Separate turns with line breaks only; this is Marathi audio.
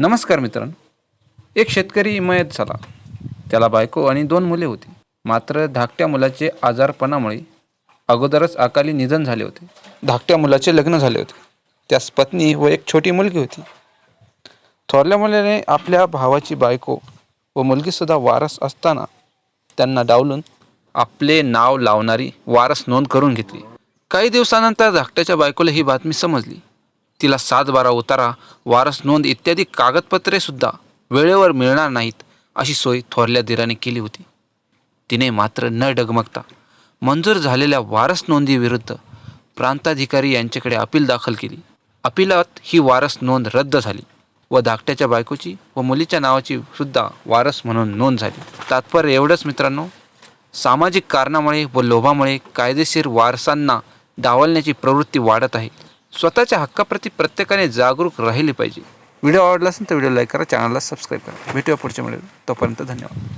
नमस्कार मित्रांनो. एक शेतकरी इमायत झाला. त्याला बायको आणि दोन मुले होती. मात्र धाकट्या मुलाचे आजारपणामुळे अगोदरच अकाली निधन झाले होते. धाकट्या मुलाचे लग्न झाले होते. त्यास पत्नी व एक छोटी मुलगी होती. थोरल्या मुलाने आपल्या भावाची बायको व मुलगीसुद्धा वारस असताना त्यांना डावलून आपले नाव लावणारी वारस नोंद करून घेतली. काही दिवसानंतर धाकट्याच्या बायकोला ही बातमी समजली. तिला सात बारा उतारा वारस नोंद इत्यादी कागदपत्रे सुद्धा वेळेवर मिळणार नाहीत अशी सोय थोरल्या दिराने केली होती. तिने मात्र न डगमगता मंजूर झालेल्या वारस नोंदीविरुद्ध प्रांताधिकारी यांच्याकडे अपील दाखल केली. अपिलात ही वारस नोंद रद्द झाली व धाकट्याच्या बायकोची व मुलीच्या नावाची सुद्धा वारस म्हणून नोंद झाली. तात्पर्य एवढंच मित्रांनो सामाजिक कारणामुळे व लोभामुळे कायदेशीर वारसांना डावलण्याची प्रवृत्ती वाढत आहे. स्वतःच्या हक्काप्रती प्रत्येकाने जागरूक राहिले पाहिजे. व्हिडिओ आवडला असेल तर व्हिडिओ लाईक करा चॅनलला सबस्क्राईब करा. भेटूया पुढच्या व्हिडिओ तोपर्यंत धन्यवाद.